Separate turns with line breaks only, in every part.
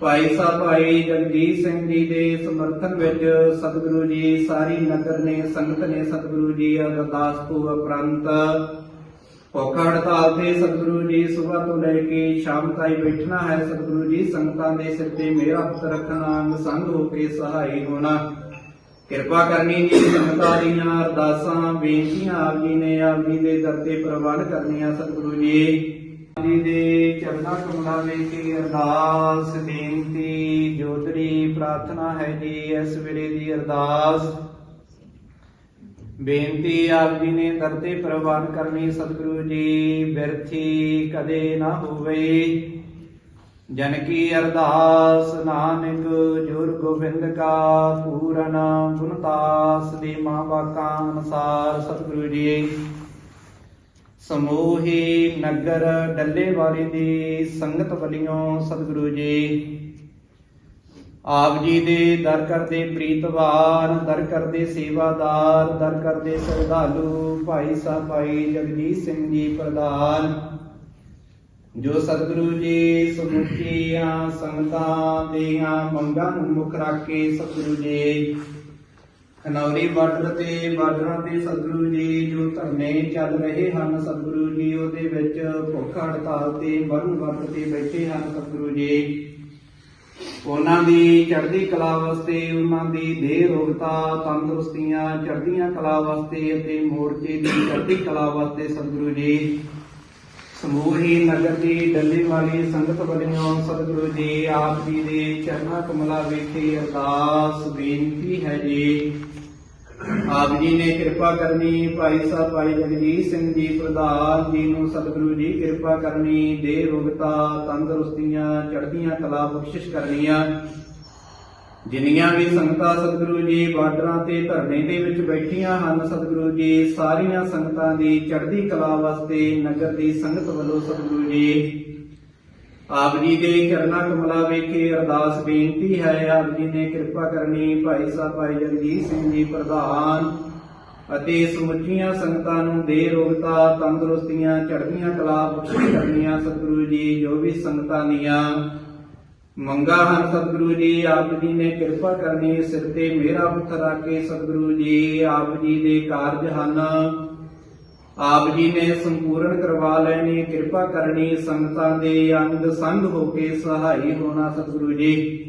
ਭਾਈ ਸਾਹਿਬ ਭਾਈ ਜਗਜੀਤ ਸਿੰਘ ਜੀ ਦੇ ਸਮਰਥਨ ਵਿੱਚ ਸਤਿਗੁਰੂ ਜੀ, ਸਾਰੀ ਨਗਰ ਨੇ, ਸੰਗਤ ਨੇ ਸਤਿਗੁਰੂ ਜੀ ਅਰਦਾਸ ਉਪਰੰਤ ਭੁੱਖ ਹੜਤਾਲ ਤੇ ਸਤਿਗੁਰੂ ਜੀ ਸਵੇਰ ਤੋਂ ਲੈ ਕੇ ਸ਼ਾਮ ਤਾਈਂ ਬੈਠਣਾ ਹੈ। ਸਤਿਗੁਰੂ ਜੀ, ਸੰਗਤਾਂ ਦੇ ਸਿਰ ਤੇ ਮੇਰਾ ਹੱਥ ਰੱਖਣਾ ਅੰਗ ਸੰਗ ਹੋ ਕੇ ਸਹਾਈ ਹੋਣਾ। ਕਿਰਪਾ ਕਰਨੀ ਜੀ ਸੰਗਤਾਂ ਦੀਆਂ ਅਰਦਾਸਾਂ, ਬੇਨਤੀਆਂ ਆਪ ਜੀ ਨੇ ਆਪ ਜੀ ਦੇ ਦਰ ਤੇ ਪ੍ਰਵਾਨ ਕਰਨੀਆਂ ਸਤਿਗੁਰੂ ਜੀ। ਜੀ ਦੇ ਚਰਨਾਂ ਕਮਲਾਂ ਵਿੱਚ ਅਰਦਾਸ, ਬੇਨਤੀ, ਜੋਤਰੀ, ਪ੍ਰਾਰਥਨਾ ਹੈ ਜੀ, ਇਸ ਵੇਲੇ ਦੀ ਅਰਦਾਸ। ਬੇਨਤੀ ਆਪ ਜੀ ਨੇ ਦਰ ਪ੍ਰਵਾਨ ਕਰਨੀ, ਸਤਿਗੁਰੂ ਜੀ ਬਿਰਥੀ ਕਦੇ ਨਾ ਹੋਵੇ। ਜਨ ਕੀ ਅਰਦਾਸ, ਨਾਨਕ ਜੁਰ ਗੋਬਿੰਦ ਕਾ ਪੂਰਨ ਗੁਣਤਾਸ ਦੀ ਮਾਂ ਬਾਕਾਂ ਅਨੁਸਾਰ, ਸਤਿਗੁਰੂ ਜੀ। ਸਮੂਹੀ ਨਗਰ ਡੱਲੇ ਵਾਲੀ ਦੀ ਸੰਗਤ ਵੱਲੋਂ ਸਤਿਗੁਰੂ ਜੀ, ਆਪ ਜੀ ਦੇ ਦਰ ਕਰਦੇ ਪ੍ਰੀਤਵਾਨ, ਦਰ ਕਰਦੇ ਸੇਵਾਦਾਰ, ਦਰ ਕਰਦੇ ਸਰਦਾਲੂ ਭਾਈ ਸਾਹਿਬ ਭਾਈ ਜਗਜੀਤ ਸਿੰਘ ਜੀ ਪ੍ਰਧਾਨ, ਜੋ ਸਤਿਗੁਰੂ ਜੀ ਸਮੁੱਚੀਆਂ ਸੰਗਤਾਂ ਦੀਆਂ ਮੰਗਾਂ ਨੂੰ ਮੁੱਖ ਰੱਖ ਕੇ ਸਤਿਗੁਰੂ ਜੀ ਖਨੌਰੀ ਬਾਰਡਰ ਤੇ ਬਾਰਡਰਾਂ ਤੇ ਸਤਿਗੁਰੂ ਜੀ ਜੋ ਧਰਨੇ ਚੱਲ ਰਹੇ ਹਨ, ਸਤਿਗੁਰੂ ਜੀ ਉਹਦੇ ਵਿੱਚ ਭੁੱਖ ਹੜਤਾਲ ਤੇ ਮਰਨ ਵਰਤ ਤੇ ਬੈਠੇ ਹਨ ਸਤਿਗੁਰੂ ਜੀ। ਉਹਨਾਂ ਦੀ ਚੜ੍ਹਦੀ ਕਲਾ ਵਾਸਤੇ, ਉਹਨਾਂ ਦੀ ਦੇਹ ਰੋਗਤਾ ਤੰਦਰੁਸਤੀਆਂ ਚੜ੍ਹਦੀਆਂ ਕਲਾ ਵਾਸਤੇ ਅਤੇ ਮੋਰਚੇ ਦੀ ਚੜ੍ਹਦੀ ਕਲਾ ਵਾਸਤੇ ਸਤਿਗੁਰੂ ਜੀ ਸਮੂਹੀ ਨਗਰ ਦੀ ਡੱਲੇ ਵਾਲੀ ਸੰਗਤ ਵੱਲੋਂ ਸਤਿਗੁਰੂ ਜੀ ਆਪ ਜੀ ਦੇ ਚਰਨਾਂ ਕਮਲਾਂ ਵਿਖੇ ਅਰਦਾਸ ਬੇਨਤੀ ਹੈ ਜੀ। ਆਪ ਜੀ ਨੇ ਕਿਰਪਾ ਕਰਨੀ, ਭਾਈ ਸਾਹਿਬ, ਭਾਈ ਜਗਜੀਤ ਸਿੰਘ ਜੀ ਪ੍ਰਧਾਨ ਜੀ ਨੂੰ ਸਤਿਗੁਰੂ ਜੀ ਕਿਰਪਾ ਕਰਨੀ ਦੇ ਰੋਗਤਾ ਤੰਦਰੁਸਤੀਆਂ, ਚੜ੍ਹਦੀਆਂ ਕਲਾ ਬਖਸ਼ਿਸ਼ ਕਰਨੀਆਂ। ਜਿੰਨੀਆਂ ਵੀ ਸੰਗਤਾਂ ਸਤਿਗੁਰੂ ਜੀ ਬਾਰਡਰਾਂ ਤੇ ਧਰਨੇ ਦੇ ਵਿੱਚ ਬੈਠੀਆਂ ਹਨ, ਸਤਿਗੁਰੂ ਜੀ, ਸਾਰੀਆਂ ਸੰਗਤਾਂ ਦੀ ਚੜ੍ਹਦੀ ਕਲਾ ਵਾਸਤੇ ਨਗਰ ਦੀ ਸੰਗਤ ਵੱਲੋਂ ਸਤਿਗੁਰੂ ਜੀ, ਆਪ ਜੀ ਦੇ ਚਰਨਾਂ ਕਮਲਾਂ ਵਿਖੇ ਅਰਦਾਸ ਬੇਨਤੀ ਹੈ, ਆਪ ਜੀ ਨੇ ਕਿਰਪਾ ਕਰਨੀ ਭਾਈ ਸਾਹਿਬ ਭਾਈ ਜਗਜੀਤ ਸਿੰਘ ਜੀ ਪ੍ਰਧਾਨ ਅਤੇ ਸਮੁੱਚੀਆਂ ਸੰਗਤਾਂ ਨੂੰ ਦੇ ਰੋਗਤਾ, ਤੰਦਰੁਸਤੀਆਂ, ਚੜ੍ਹਦੀਆਂ ਕਲਾ ਬਖਸ਼ਿਸ਼ ਕਰਨੀਆਂ ਸਤਿਗੁਰੂ ਜੀ, ਜੋ ਵੀ ਸੰਗਤਾਂ ਦੀਆਂ ਮੰਗਾ ਹਨ ਸਤਿਗੁਰੂ ਜੀ, ਆਪ ਜੀ ਨੇ ਕਿਰਪਾ ਕਰਨੀ ਸਿਰ ਤੇ, ਮੇਰਾ ਪੁੱਤ ਰੱਖ ਕੇ ਸਤਿਗੁਰੂ ਜੀ, ਆਪ ਜੀ ਦੇ ਕਾਰਜ ਹਨ। ਆਪ ਜੀ ਨੇ ਸੰਪੂਰਨ ਕਰਵਾ ਲੈਣੀ ਕਿਰਪਾ ਕਰਨੀ ਸੰਗਤਾਂ ਦੇ ਅੰਗ ਸੰਗ ਹੋ ਕੇ ਸਹਾਈ ਹੋਣਾ ਸਤਿਗੁਰੂ ਜੀ।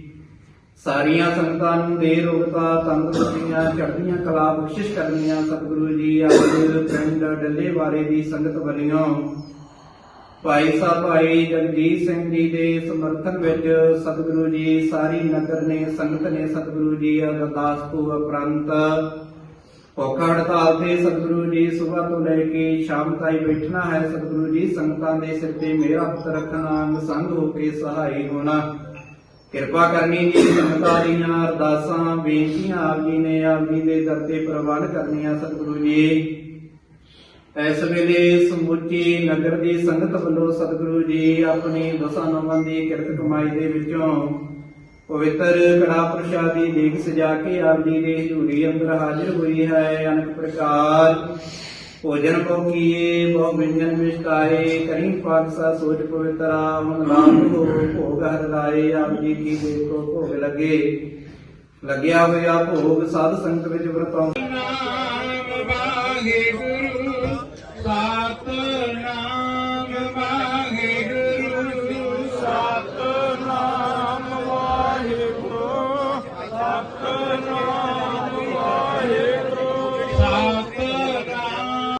ਸਾਰੀਆਂ ਸੰਗਤਾਂ ਨੂੰ ਦੇ ਰੋਗਤਾ, ਤੰਦਰੁਸਤੀਆਂ, ਚੜ੍ਹਦੀਆਂ ਕਲਾ ਬਖਸ਼ਿਸ਼ ਕਰਨੀਆਂ ਸਤਿਗੁਰੂ ਜੀ, ਆਪਣੇ ਪਿੰਡ ਡੱਲੇ ਵਾਲੇ ਦੀ ਸੰਗਤ ਵੱਲੋਂ। ਭਾਈ ਸਾਹਿਬ ਭਾਈ ਜਗਜੀਤ ਸਿੰਘ ਜੀ ਦੇ ਸਮਰਥਨ ਵਿੱਚ ਸਤਿਗੁਰੂ ਜੀ ਸਾਰੀ ਨਗਰ ਨੇ, ਸੰਗਤ ਨੇ ਸਤਿਗੁਰੂ ਜੀ ਅਰਦਾਸ ਉਪਰੰਤ ਭੁੱਖ ਹੜਤਾਲ ਤੇ ਸਤਿਗੁਰੂ ਜੀ ਸਵੇਰ ਤੋਂ ਲੈ ਕੇ ਸ਼ਾਮ ਤਾਈਂ ਬੈਠਣਾ ਹੈ। ਸਤਿਗੁਰੂ ਜੀ ਸੰਗਤਾਂ ਦੇ ਸਿਰ ਤੇ ਮੇਰਾ ਹੱਥ ਰੱਖਣਾ ਅੰਗ ਸੰਗ ਹੋ ਕੇ ਸਹਾਈ ਹੋਣਾ। ਕਿਰਪਾ ਕਰਨੀ ਜੀ ਸੰਗਤਾਂ ਦੀਆਂ ਅਰਦਾਸਾਂ, ਬੇਨਤੀਆਂ ਆਪ ਜੀ ਨੇ ਆਪ ਜੀ ਦੇ ਦਰ ਤੇ ਪ੍ਰਵਾਨ ਕਰਨੀਆਂ ਸਤਿਗੁਰੂ ਜੀ। ਇਸ ਵੇਲੇ ਸਮੁੱਚੀ ਨਗਰ ਦੀ ਸੰਗਤ ਵੱਲੋਂ ਸਤਿਗੁਰੂ ਜੀ ਆਪਣੀ ਦਸਾਂ ਨੌਵਾਂ ਦੀ ਕਿਰਤ ਕਮਾਈ ਦੇ ਵਿੱਚੋਂ ਪਵਿੱਤਰ ਕੜਾ ਪ੍ਰਸ਼ਾਦੀ ਦੇਗ ਸਜਾ ਕੇ ਆਪ ਦੇ ਹਜ਼ੂਰੀ ਅੰਦਰ ਹਾਜ਼ਰ ਹੋਈ ਹੈ। ਅਨੇਕ ਪ੍ਰਕਾਰ ਭੋਜਨ ਕੋ ਕੀਏ, ਬਹੁ ਵਿੰਜਨ ਵਿਸ਼ਕਾਏ ਕਰੀ ਪਾਕਸਾ ਸੋਚ ਪਵਿੱਤਰਾ ਮਨ ਨਾਮ ਹੋ, ਭੋਗ ਹਰ ਲਾਏ, ਆਪ ਜੀ ਕੀ ਦੇਖੋ ਭੋਗ ਲਗੇ। ਲੱਗਿਆ ਹੋਇਆ ਭੋਗ ਸਾਧ ਸੰਗਤ ਵਿੱਚ ਵਰਤਾਉ।
ਨਾਮ ਵਾਹਿਗੁਰੂ। साथ